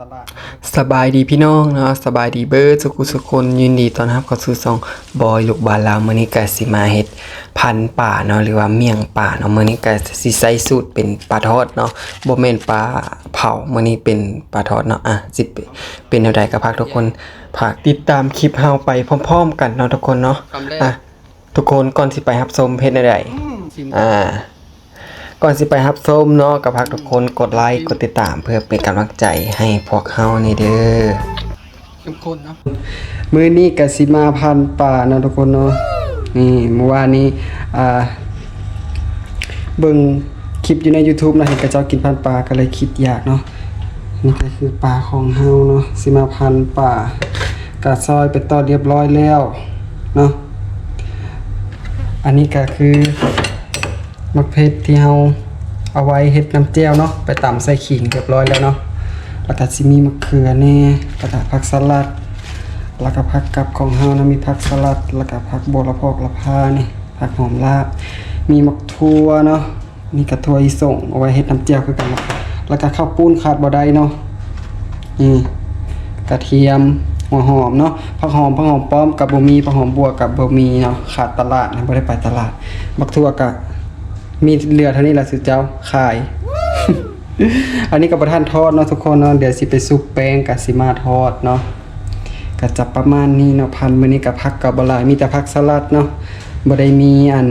ตลาดสบายดีพี่น้องเนาะสบายดีเบิร์ดสุขุสุคนยินดีต้อนรับเข้าสู่ซองบอยลูกบาลลาวมื้อนี้ก็สิมาเฮ็ดพันธุ์ป่าเนาะหรือว่าเมี่ยงป่าเนาะมื้อนี้ก็สิใส่สูตรเป็นปลาทอดเนาะบ่แม่นปลาเผามื้อนี้เป็นปลาทอดเนาะอะสิเป็นเป็นแนวใดก็ฝากทุกคนฝากติดตามคลิปเฮาไปพร้อมๆ กันเนาะทุกคนเนาะอะทุกคนก่อนสิไปรับชมเพจใดๆอ่า ก่อนสิไปรับชมเนาะก็ฝากทุกคนกดไลค์กดติดตามเพื่อเป็นกำลังใจให้พวกเฮานี่เด้อเข้มข้นเนาะมื้อนี้ก็สิมาพันป่าเนาะทุกคนเนาะนี่เมื่อวานนี้อ่าเบิ่งคลิปอยู่ใน YouTube นะเห็นกระเจ้ากินพันป่าก็เลยคิดอยากเนาะนี่ก็คือป่าของเฮาเนาะสิมาพันป่ากะซอยไปต่อเรียบร้อยแล้วเนาะอันนี้ก็คือ มะเพชรที่เฮาเอาไว้เฮ็ดน้ำแจ่วเนาะไปตำใส่ขิงเรียบร้อยแล้วเนาะแล้วก็สิมีมะเขือแน่แล้วก็ผักสลัด แล้วก็ผักกับของเฮานะมีผักสลัด แล้วก็ผักบัวละพอกละพานี่ผักหอมลาบ มีมักทั่วเนาะนี่กระทั่วอีส่งเอาไว้เฮ็ดน้ำเจียวคือกันแล้วก็ข้าวปุ้นขาดบ่ได้เนาะนี่กระเทียมหัวหอมเนาะผักหอมผักหอมป้อมกับบ่มีผักหอมบัวกับบ่มีเนาะขาดตลาดนะบ่ได้ไปตลาดมักทั่วก็ มีเหลือเท่านี้ละสิเจ้าขาย อันนี้ก็บ่ทันทอดเนาะทุกคนเนาะเดี๋ยวสิไปซุปแป้งกับสิมาทอดเนาะก็จะประมาณนี้เนาะพันมื้อนี้ก็พักกับบลายมีแต่พักสลัดเนาะบ่ได้มีอัน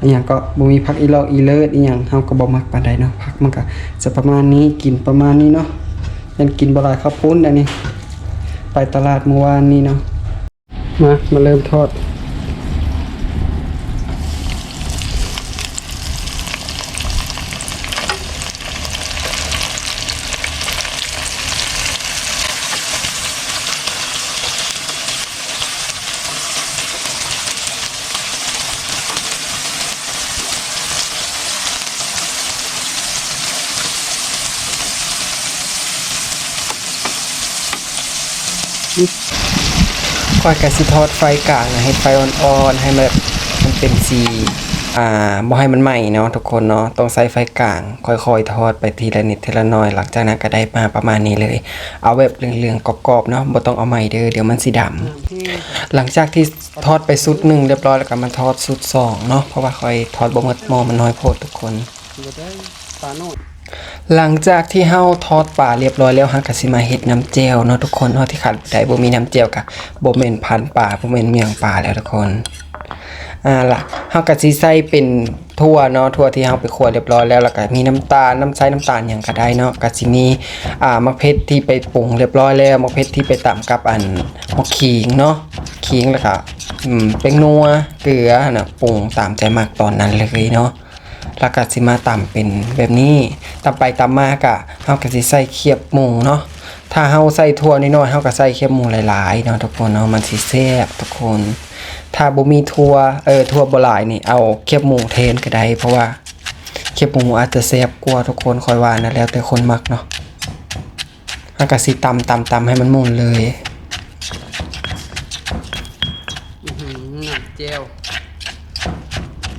อหยังก็บ่มีพักอีลอกอีเลิศอีหยังเฮาก็บ่มักปานใดเนาะพักมันก็จะประมาณนี้กินประมาณนี้เนาะยังกินบ่หลายข้าวปุ้นอันนี้ ไปตลาดเมื่อวานนี้เนาะมามาเริ่มทอด ก้อยกะสิทอดไฟกลางนะให้ไฟอ่อนๆให้มันแบบมันเป็นสีอ่าบ่ให้มันไหม้เนาะทุกคนเนาะต้องใส่ไฟกลาง ค่อยๆ ทอดไปทีละนิดทีละหน่อย หลังจากนั้นก็ได้มาประมาณนี้เลย เอาแบบเหลืองๆกรอบๆเนาะบ่ต้องเอาใหม่เด้อเดี๋ยวมันสิดำหลังจากที่ทอดไปสุดหนึ่งเรียบร้อยแล้วก็มาทอดสุดสองเนาะเพราะว่าค่อยทอดบ่หมดหม้อมันน้อยโพดทุกคน หลังจากที่เฮาทอดปลาเรียบร้อยแล้วฮะก็สิมาเฮ็ดน้ำแจ่วเนาะทุกคนเนาะที่ขาดได้บ่มีน้ำแจ่วก็บ่แม่นพันปลาบ่แม่นเมียงปลาแล้วทุกคนอ่าล่ะเฮาก็สิใส่เป็นถั่วเนาะถั่วที่เฮาไปคั่วเรียบร้อยแล้วแล้วก็มีน้ำตาลน้ำใส่น้ำตาลหยังก็ได้เนาะก็สิมีอ่ามะเขือที่ไปปรุงเรียบร้อยแล้วมะเขือที่ไปตำกับอันมะขิงเนาะขิงแล้วก็อืมเป็นนัวเกลือน่ะปรุงตามใจมักตอนนั้นเลยเนาะ แล้วก็สิมาต่ำเป็นแบบนี้ต่ำไปต่ำมากะเฮาก็สิใส่เขียบหมูเนาะถ้าเฮาใส่ถั่วน้อยเฮาก็ใส่เขียบหมูหลายๆเนาะทุกคนเนาะมันสิแซ่บทุกคน ถ้าบ่มีถั่วเออถั่วบ่หลายนี่เอาเขียบหมูแทนก็ได้ เพราะว่าเขียบหมูอาจจะแซ่บกว่าทุกคนคอยว่านะแล้วแต่คนมักเนาะเฮาก็สิตำตำตำให้มันหมุนเลยอื้อหือน้ำเจล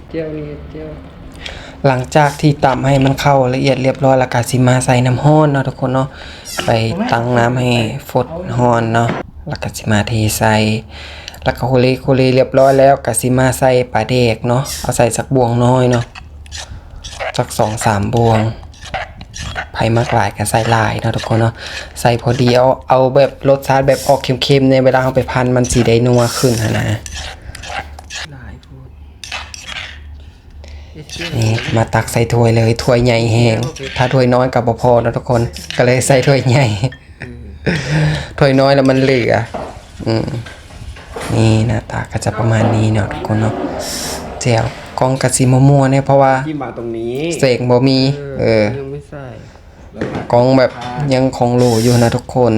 เจลนี่เจล หลังจากที่ตำให้มันเข้าละเอียดเรียบร้อยแล้วก็สิมาใส่น้ำร้อนเนาะทุกคนเนาะไปตั้งน้ำให้ฟดร้อนเนาะแล้วก็สิมาเทใส่แล้วก็โคเลโคเลเรียบร้อยแล้วก็สิมาใส่ปลาเด็กเนาะเอาใส่สักบวงน้อยเนาะสักสองสามบวงไผ่มากหลายก็ใส่ลายเนาะทุกคนเนาะใส่พอดีเอาเอาแบบรสชาติแบบออกเค็มๆในเวลาเอาไปพันมันสีได้นัวขึ้นหั้นนะ หลายพูดเอสเจล นี่มาตักใส่ถ้วยเลยถ้วยใหญ่แห้งถ้าถ้วยน้อยกับบ่พอนะทุกคน ก็เลยใส่ถ้วยใหญ่ถ้วยน้อยแล้วมันเหลืออืมนี่หน้าตาก็จะประมาณนี้เนาะทุกคนเนาะแจ่วกองกะสิมัวๆเนี่ยเพราะว่าที่มาตรงนี้เสกบ่มี เออยังไม่ใส่กองแบบยังของโหลอยู่นะทุกคน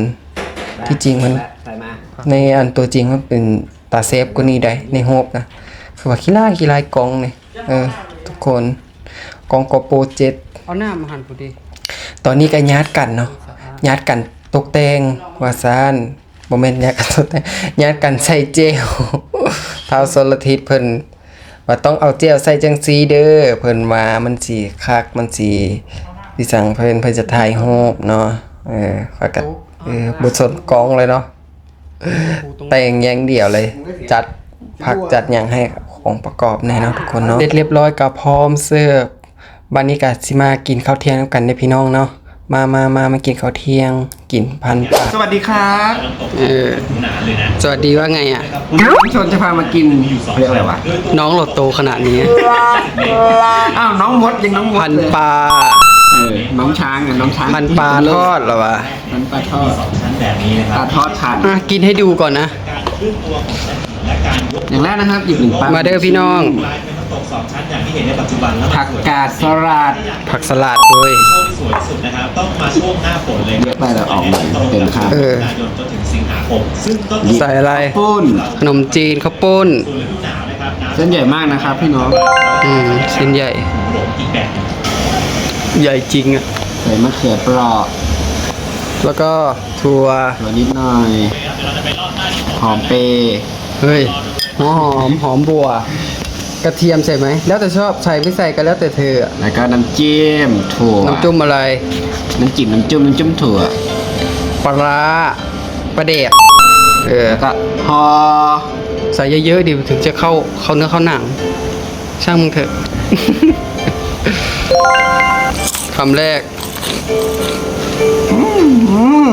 ที่จริงมันใส่มาในอันตัวจริงมันเป็นตาเซฟกว่านี้ได้ในโฮบนะคือว่าขี้ล่ายขี้ลายกองเนี่ยเออทุก คนกองโกโปรเจ็ดเอาหน้ามาหั่นพอดีตอนนี้ก็ญาติกันเนาะญาติกันตกแต่งว่าซานบ่แม่นญาติกันตกแต่งญาติกันใส่เจลเท้าสลทิศเพิ่นว่าต้องเอาเจลใส่จังซีเด้อเพิ่นว่ามันสิคักมันสิสิสั่งเพิ่นเพิ่นจะถ่ายรูปเนาะเออคอยกันเออบุสนกองเลยเนาะแต่งอย่างเดียวเลย จัดผักจัดอย่างให้ข องประกอบแน่เนาะทุกคนเนาะเสร็จเรียบร้อยก็พร้อมเสิร์ฟบันนี้ก็สิมากินข้าวเที่ยงกันเด้อพี่น้องเนาะมามามามากินข้าวเที่ยง กินพันปลาสวัสดีครับเออสวัสดีว่าไงอะผู้ชนจะพามากินเรียกอะไรวะน้องโหลดโตขนาดนี้อ้าวน้องมดยังน้องมดพันเลยปลาเออน้องช้างอะน้องช้างพันปลาทอดเหรอวะพันปลาทอดปลาทอดทานอะกินให้ดูก่อนนะ อย่างแรกนะครับหยิบหนึ่งปลามาเด้อพี่น้อง ตกสองชั้นอย่างที่เห็นในปัจจุบันแล้วผักกาดสลัด ผักสลัดด้วยช่วงที่สวยที่สุดนะครับต้องมาช่วงหน้าฝนเลยเยอะไปแล้วออกใหม่เต็มคาเออกันยายนจนถึงสิงหาคมซึ่งก็ใส่อะไร ปุ้น ขนมจีนข้าวปุ้นส่วนฤดูหนาวนะครับน้ำเส้นใหญ่มากนะครับพี่น้องอืมชิ้นใหญ่ หลงอีกแบบหนึ่งใหญ่จริงอะ ใส่มะเขือเปราะแล้วก็ถั่ว ตัวนิดหน่อยหอมเปย์ เฮ้ยหอมหอมบัว กระเทียมใส่ไหม แล้วแต่ชอบใส่ไม่ใส่ก็แล้วแต่เธออะแล้วก็น้ำจิ้มถั่วน้ำจุ่มอะไร น้ำจิ้มน้ำจุ่มน้ำจุ่มถั่ว ปลาร้าปลาเดกเออแล้วก็พอใส่เยอะๆดิถึงจะเข้าเข้าเนื้อเข้าหนัง ช่างมึงเถอะ คำแรกอืม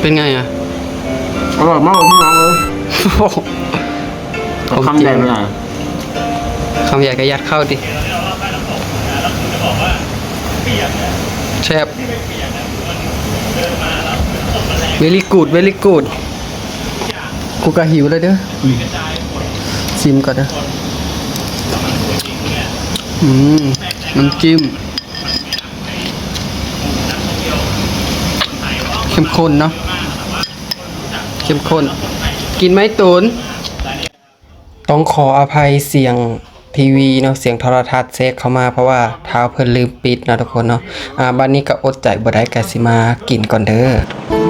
เป็นไงอะ อร่อยมากเลยพี่น้องเลยของ คำใหญ่งเลยอะคำใหญ่ก็ยัดเข้าดิแซ่บ very good very good กูก็หิวเลยเด้ออชิมก่อนเด้อืมน้ำจิ้มเข้มข้นเนาะเข้มข้น กินไหมตูน ต้องขออภัยเสียงทีวีเนาะเสียงโทรทัศน์เซกเข้ามาเพราะว่าเท้าเพิ่นลืมปิดเนาะทุกคนเนาะอ่าบัดนี้ก็อดใจบ่ได้ก็สิมากินก่อนเด้อ